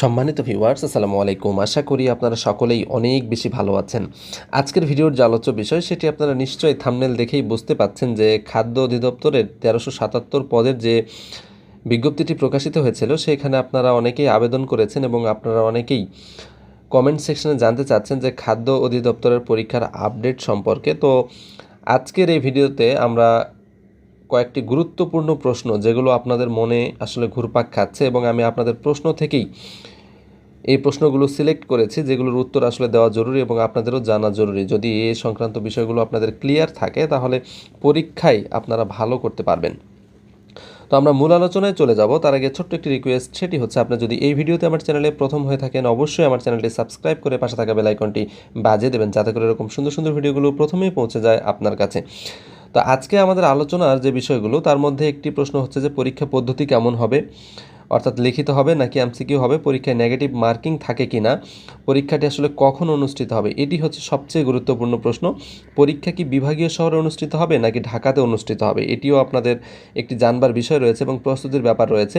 সম্মানিত ভিউয়ার্স আসসালামু আলাইকুম। আশা করি আপনারা সকলেই অনেক বেশি ভালো আছেন। আজকের ভিডিওর যে আলোচ্য বিষয়, সেটি আপনারা নিশ্চয়ই থামনেল দেখেই বুঝতে পাচ্ছেন যে খাদ্য অধিদপ্তরের তেরোশো সাতাত্তর পদের যে বিজ্ঞপ্তিটি প্রকাশিত হয়েছিল, সেখানে আপনারা অনেকেই আবেদন করেছেন এবং আপনারা অনেকেই কমেন্ট সেকশনে জানতে চাচ্ছেন যে খাদ্য অধিদপ্তরের পরীক্ষার আপডেট সম্পর্কে। তো আজকের এই ভিডিওতে আমরা কয়েকটি গুরুত্বপূর্ণ প্রশ্ন যেগুলো আপনাদের মনে আসলে ঘুরপাক খাচ্ছে এবং আমি আপনাদের প্রশ্ন থেকেই এই প্রশ্নগুলো সিলেক্ট করেছি, যেগুলোর উত্তর আসলে দেওয়া জরুরি এবং আপনাদেরও জানা জরুরি। যদি এ সংক্রান্ত বিষয়গুলো আপনাদের ক্লিয়ার থাকে, তাহলে পরীক্ষায় আপনারা ভালো করতে পারবেন। তো আমরা মূল আলোচনায় চলে যাব। তার আগে ছোট্ট একটি রিকোয়েস্ট সেটি হচ্ছে, আপনি যদি এই ভিডিওতে আমার চ্যানেলে প্রথম হয়ে থাকেন, অবশ্যই আমার চ্যানেলটি সাবস্ক্রাইব করে পাশে থাকা বেল আইকনটি বাজে দেবেন, যাতে করে এরকম সুন্দর সুন্দর ভিডিওগুলো প্রথমেই পৌঁছে যায় আপনার কাছে। তো আজকে আমাদের আলোচনার যে বিষয়গুলো, তার মধ্যে একটি প্রশ্ন হচ্ছে যে পরীক্ষা পদ্ধতি কেমন হবে? অর্থাৎ লিখিত হবে নাকি এমসিকিউ হবে? পরীক্ষায় নেগেটিভ মার্কিং থাকে কি না পরীক্ষাটি আসলে কখন অনুষ্ঠিত হবে? এটি হচ্ছে সবচেয়ে গুরুত্বপূর্ণ প্রশ্ন। পরীক্ষা কি বিভাগীয় শহরে অনুষ্ঠিত হবে নাকি ঢাকাতে অনুষ্ঠিত হবে? এটিও আপনাদের একটি জানবার বিষয় রয়েছে এবং প্রস্তুতির ব্যাপার রয়েছে।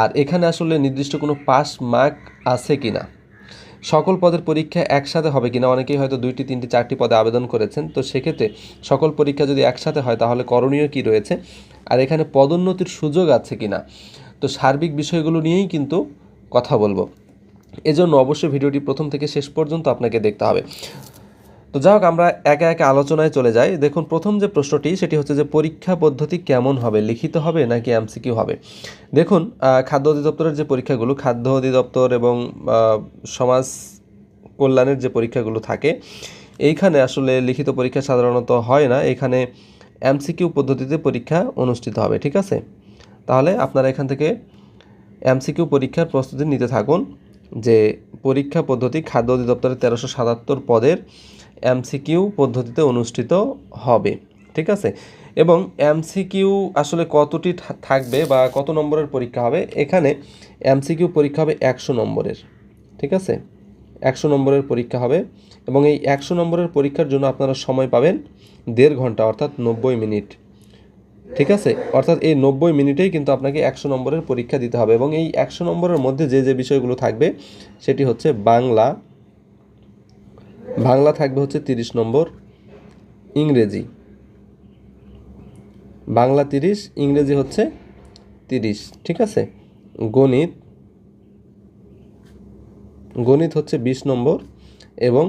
আর এখানে আসলে নির্দিষ্ট কোনো পাস মার্ক আছে কি না সকল পদের পরীক্ষা একসাথে হবে কিনা? অনেকেই হয়তো দুইটি, তিনটি, চারটি পদে আবেদন করেছেন। তো সেক্ষেত্রে সকল পরীক্ষা যদি একসাথে হয়, তাহলে করণীয় কি রয়েছে? আর এখানে পদোন্নতির সুযোগ আছে কিনা? তো সার্বিক বিষয়গুলো নিয়েই কিন্তু কথা বলব। এজন্য অবশ্যই ভিডিওটি প্রথম থেকে শেষ পর্যন্ত আপনাকে দেখতে হবে। তো যাই হোক, আমরা একে একে আলোচনায় চলে যাই। দেখুন, প্রথম যে প্রশ্নটি, সেটি হচ্ছে যে পরীক্ষা পদ্ধতি কেমন হবে? লিখিত হবে নাকি এমসিকিউ হবে? দেখুন খাদ্য অধিদপ্তরের যে পরীক্ষাগুলো, খাদ্য অধিদপ্তর এবং সমাজ কল্যাণের যে পরীক্ষাগুলো থাকে, এইখানে আসলে লিখিত পরীক্ষা সাধারণত হয় না। এখানে এমসিকিউ পদ্ধতিতে পরীক্ষা অনুষ্ঠিত হবে, ঠিক আছে? তাহলে আপনারা এখান থেকে এমসিকিউ পরীক্ষার প্রস্তুতি নিতে থাকুন যে পরীক্ষা পদ্ধতি খাদ্য অধিদপ্তরের তেরোশো সাতাত্তর পদের এমসিকিউ পদ্ধতিতে অনুষ্ঠিত হবে, ঠিক আছে? এবং এমসিকিউ আসলে কতটি থাকবে বা কত নম্বরের পরীক্ষা হবে, এখানে এমসিকিউ পরীক্ষা হবে একশো নম্বরের, ঠিক আছে? একশো নম্বরের পরীক্ষা হবে এবং এই একশো নম্বরের পরীক্ষার জন্য আপনারা সময় পাবেন দেড় ঘণ্টা, অর্থাৎ নব্বই মিনিট, ঠিক আছে? অর্থাৎ এই নব্বই মিনিটেই কিন্তু আপনাকে একশো নম্বরের পরীক্ষা দিতে হবে এবং এই একশো নম্বরের মধ্যে যে যে বিষয়গুলো থাকবে সেটি হচ্ছে বাংলা বাংলা থাকবে হচ্ছে তিরিশ নম্বর ইংরেজি। বাংলা তিরিশ, ইংরেজি হচ্ছে তিরিশ, ঠিক আছে? গণিত গণিত হচ্ছে বিশ নম্বর এবং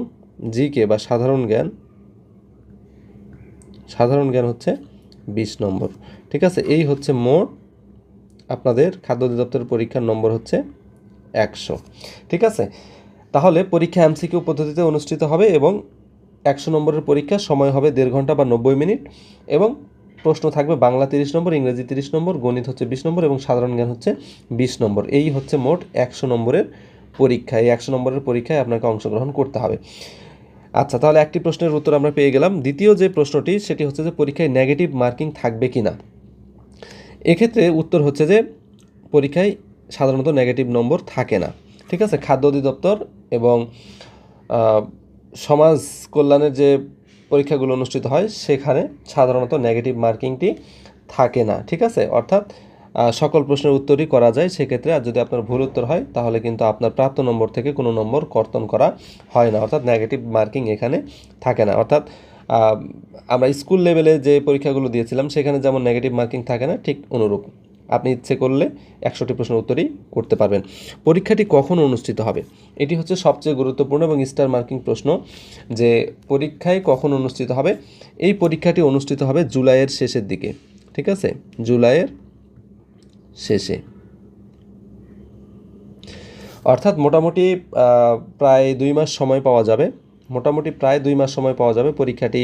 জিকে বা সাধারণ জ্ঞান সাধারণ জ্ঞান হচ্ছে বিশ নম্বর, ঠিক আছে? এই হচ্ছে মোট আপনাদের খাদ্য অধিদপ্তরের পরীক্ষার নম্বর হচ্ছে একশো, ঠিক আছে? তাহলে পরীক্ষা এমসিকিউ পদ্ধতিতে অনুষ্ঠিত হবে এবং একশো নম্বরের পরীক্ষা, সময় হবে দেড় ঘণ্টা বা নব্বই মিনিট এবং প্রশ্ন থাকবে বাংলা তিরিশ নম্বর, ইংরেজি তিরিশ নম্বর, গণিত হচ্ছে বিশ নম্বর এবং সাধারণ জ্ঞান হচ্ছে বিশ নম্বর। এই হচ্ছে মোট একশো নম্বরের পরীক্ষা। এই একশো নম্বরের পরীক্ষায় আপনাকে অংশগ্রহণ করতে হবে। আচ্ছা তাহলে একটি প্রশ্নের উত্তর আমরা পেয়ে গেলাম। দ্বিতীয় যে প্রশ্নটি, সেটি হচ্ছে যে পরীক্ষায় নেগেটিভ মার্কিং থাকবে কি না এক্ষেত্রে উত্তর হচ্ছে যে পরীক্ষায় সাধারণত নেগেটিভ নম্বর থাকে না। ঠিক আছে? খাদ্য অধিদপ্তর এবং সমাজ কল্যাণের যে পরীক্ষাগুলো অনুষ্ঠিত হয়, সেখানে সাধারণত নেগেটিভ মার্কিংটি থাকে না, ঠিক আছে? অর্থাৎ সকল প্রশ্নের উত্তরই করা যায় সেক্ষেত্রে। আর যদি আপনার ভুল উত্তর হয়, তাহলে কিন্তু আপনার প্রাপ্ত নম্বর থেকে কোনো নম্বর কর্তন করা হয় না। অর্থাৎ নেগেটিভ মার্কিং এখানে থাকে না। অর্থাৎ আমরা স্কুল লেভেলে যে পরীক্ষাগুলো দিয়েছিলাম, সেখানে যেমন নেগেটিভ মার্কিং থাকে না, ঠিক অনুরূপ। আপনি ইচ্ছে করলে একশোটি প্রশ্নের উত্তরই করতে পারবেন। পরীক্ষাটি কখন অনুষ্ঠিত হবে? এটি হচ্ছে সবচেয়ে গুরুত্বপূর্ণ এবং স্টার মার্কিং প্রশ্ন যে পরীক্ষায় কখন অনুষ্ঠিত হবে? এই পরীক্ষাটি অনুষ্ঠিত হবে জুলাইয়ের শেষের দিকে, ঠিক আছে? জুলাইয়ের শেষে। অর্থাৎ মোটামুটি প্রায় দুই মাস সময় পাওয়া যাবে। মোটামুটি প্রায় দুই মাস সময় পাওয়া যাবে পরীক্ষাটি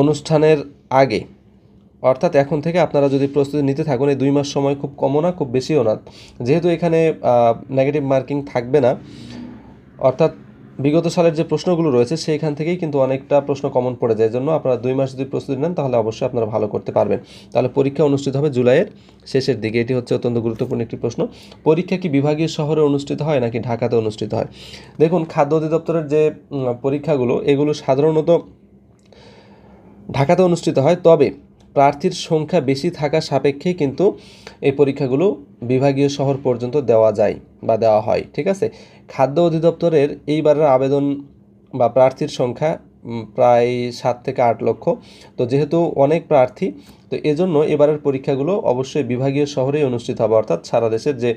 অনুষ্ঠানের আগে। অর্থাৎ এখন থেকে আপনারা যদি প্রস্তুতি নিতে থাকুন, এই দুই মাস সময় খুব কমও না, খুব বেশিও না। যেহেতু এখানে নেগেটিভ মার্কিং থাকবে না, অর্থাৎ বিগত সালের যে প্রশ্নগুলো রয়েছে, সেইখান থেকেই কিন্তু অনেকটা প্রশ্ন কমন পড়ে যায়। জন্য আপনারা দুই মাস যদি প্রস্তুতি নেন, তাহলে অবশ্যই আপনারা ভালো করতে পারবেন। তাহলে পরীক্ষা অনুষ্ঠিত হবে জুলাইয়ের শেষের দিকে। এটি হচ্ছে অত্যন্ত গুরুত্বপূর্ণ একটি প্রশ্ন। পরীক্ষা কি বিভাগীয় শহরে অনুষ্ঠিত হয়, নাকি ঢাকাতে অনুষ্ঠিত হয়? দেখুন, খাদ্য অধিদপ্তরের যে পরীক্ষাগুলো, এগুলো সাধারণত ঢাকাতে অনুষ্ঠিত হয়। তবে প্রার্থীর সংখ্যা বেশি থাকা সাপেক্ষে কিন্তু এই পরীক্ষাগুলো বিভাগীয় শহর পর্যন্ত দেওয়া যায় বা দেওয়া হয়, ঠিক আছে? খাদ্য অধিদপ্তরের এইবারের আবেদন বা প্রার্থীর সংখ্যা প্রায় সাত থেকে আট লক্ষ। তো যেহেতু অনেক প্রার্থী, তো এজন্য এবারের পরীক্ষাগুলো অবশ্যই বিভাগীয় শহরেই অনুষ্ঠিত হবে। অর্থাৎ সারা দেশের যে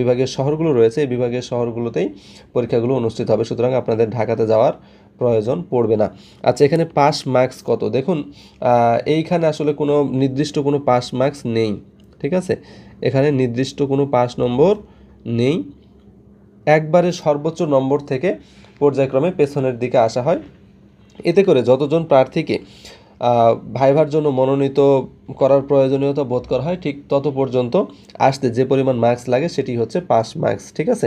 বিভাগীয় শহরগুলো রয়েছে, এই বিভাগীয় শহরগুলোতেই পরীক্ষাগুলো অনুষ্ঠিত হবে। সুতরাং আপনাদের ঢাকাতে যাওয়ার প্রয়োজন পড়বে না। আচ্ছা এখানে পাস মার্কস কত? দেখুন এইখানে আসলে কোনো নির্দিষ্ট কোনো পাস মার্কস নেই, ঠিক আছে? এখানে নির্দিষ্ট কোনো পাস নম্বর নেই। একবারে সর্বোচ্চ নম্বর থেকে পর্যায়ক্রমে পেছনের দিকে আসা হয়। এতে করে যতজন প্রার্থীকে ভাইভার জন্য মনোনীত করার প্রয়োজনীয়তা বোধ করা হয়, ঠিক তত পর্যন্ত আসতে যে পরিমাণ মার্কস লাগে সেটি হচ্ছে পাস মার্কস ঠিক আছে?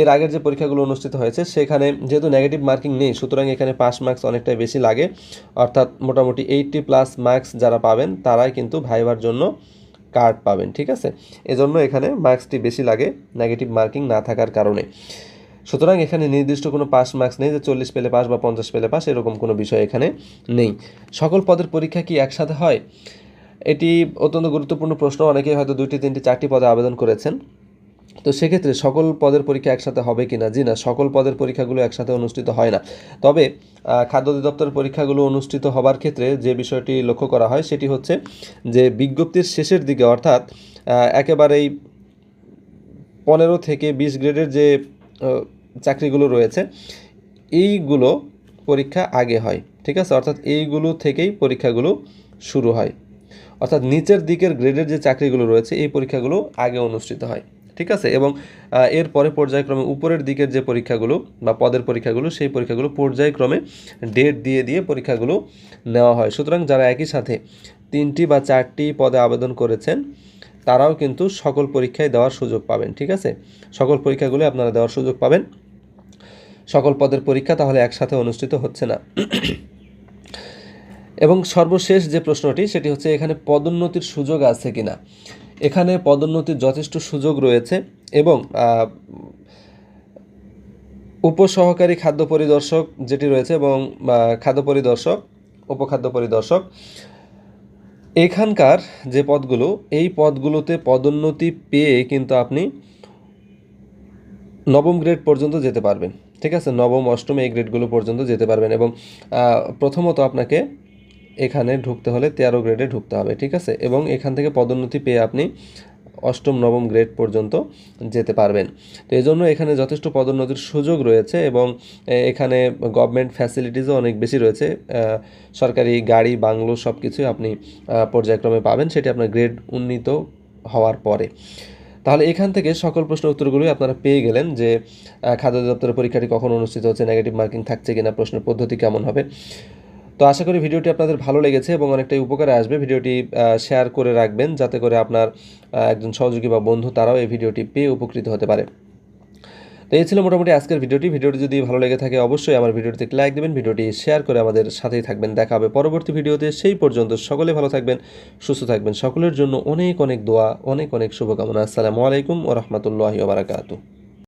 এর আগের যে পরীক্ষাগুলো অনুষ্ঠিত হয়েছে, সেখানে যেহেতু নেগেটিভ মার্কিং নেই, সুতরাং এখানে পাস মার্কস অনেকটাই বেশি লাগে। অর্থাৎ মোটামুটি এইটটি প্লাস মার্কস যারা পাবেন, তারাই কিন্তু ভাইবার জন্য কার্ড পাবেন, ঠিক আছে? এজন্য এখানে মার্কসটি বেশি লাগে নেগেটিভ মার্কিং না থাকার কারণে। সুতরাং এখানে নির্দিষ্ট কোনো পাস মার্কস নেই যে চল্লিশ পেলে পাস বা পঞ্চাশ পেলে পাস এরকম কোনো বিষয় এখানে নেই। সকল পদের পরীক্ষা কি একসাথে হয়? এটি অত্যন্ত গুরুত্বপূর্ণ প্রশ্ন, অনেকেই হয়তো দুইটি, তিনটি, চারটি পদে আবেদন করেছেন। তো সেক্ষেত্রে সকল পদের পরীক্ষা একসাথে হবে কি না জি না, সকল পদের পরীক্ষাগুলো একসাথে অনুষ্ঠিত হয় না। তবে খাদ্য অধিদপ্তরের পরীক্ষাগুলো অনুষ্ঠিত হবার ক্ষেত্রে যে বিষয়টি লক্ষ্য করা হয় সেটি হচ্ছে যে বিজ্ঞপ্তির শেষের দিকে, অর্থাৎ একেবারেই পনেরো থেকে বিশ গ্রেডের যে চাকরিগুলো রয়েছে, এইগুলো পরীক্ষা আগে হয়, ঠিক আছে? অর্থাৎ এইগুলো থেকেই পরীক্ষাগুলো শুরু হয়। অর্থাৎ নিচের দিকের গ্রেডের যে চাকরিগুলো রয়েছে, এই পরীক্ষাগুলো আগে অনুষ্ঠিত হয়। ঠিক আছে? এবং এর পরে পর্যায়ক্রমে উপরের দিকের যে পরীক্ষাগুলো বা পদের পরীক্ষাগুলো, সেই পরীক্ষাগুলো পর্যায়ক্রমে ডেট দিয়ে দিয়ে পরীক্ষাগুলো নেওয়া হয়। সুতরাং যারা একই সাথে তিনটি বা চারটি পদে আবেদন করেছেন, তারাও কিন্তু সকল পরীক্ষায় দেওয়ার সুযোগ পাবেন, ঠিক আছে? সকল পরীক্ষাগুলো আপনারা দেওয়ার সুযোগ পাবেন। সকল পদের পরীক্ষা তাহলে একসাথে অনুষ্ঠিত হচ্ছে না। এবং সর্বশেষ যে প্রশ্নটি, সেটি হচ্ছে এখানে পদোন্নতির সুযোগ আছে কিনা? এখানে পদোন্নতির যথেষ্ট সুযোগ রয়েছে এবং উপসহকারী খাদ্য পরিদর্শক যেটি রয়েছে এবং খাদ্য পরিদর্শক, উপখাদ্য পরিদর্শক, এখানকার যে পদগুলো, এই পদগুলোতে পদোন্নতি পেয়ে কিন্তু আপনি নবম গ্রেড পর্যন্ত যেতে পারবেন। ঠিক আছে? নবম, অষ্টম এই গ্রেডগুলো পর্যন্ত যেতে পারবেন এবং প্রথমত আপনাকে এখানে ঢুকতে হলে তেরো গ্রেডে ঢুকতে হবে, ঠিক আছে? এবং এখান থেকে পদোন্নতি পেয়ে আপনি অষ্টম, নবম গ্রেড পর্যন্ত যেতে পারবেন। তো এই জন্য এখানে যথেষ্ট পদোন্নতির সুযোগ রয়েছে এবং এখানে গভর্নমেন্ট ফ্যাসিলিটিসও অনেক বেশি রয়েছে। সরকারি গাড়ি, বাংলো সব কিছুই আপনি পর্যায়ক্রমে পাবেন, সেটি আপনার গ্রেড উন্নীত হওয়ার পরে। তাহলে এখান থেকে সকল প্রশ্ন উত্তরগুলোই আপনারা পেয়ে গেলেন যে খাদ্য দপ্তরের পরীক্ষাটি কখন অনুষ্ঠিত হচ্ছে নেগেটিভ মার্কিং থাকছে কিনা, প্রশ্নের পদ্ধতি কেমন হবে। তো আশা করি ভিডিওটি আপনাদের ভালো লেগেছে এবং অনেকটাই উপকারে আসবে। ভিডিওটি শেয়ার করে রাখবেন যাতে করে আপনার একজন সহযোগী বা বন্ধু তারাও এই ভিডিওটি পেয়ে উপকৃত হতে পারে। তো এই ছিল মোটামুটি আজকের ভিডিওটি। ভিডিওটি যদি ভালো লেগে থাকে অবশ্যই আমার ভিডিওটিতে লাইক দেবেন, ভিডিওটি শেয়ার করে আমাদের সাথেই থাকবেন। দেখা হবে পরবর্তী ভিডিওতে। সেই পর্যন্ত সকলে ভালো থাকবেন, সুস্থ থাকবেন। সকলের জন্য অনেক অনেক দোয়া, অনেক অনেক শুভকামনা। আসসালামু আলাইকুম ও রহমতুল্লাহি ওবরাকাতু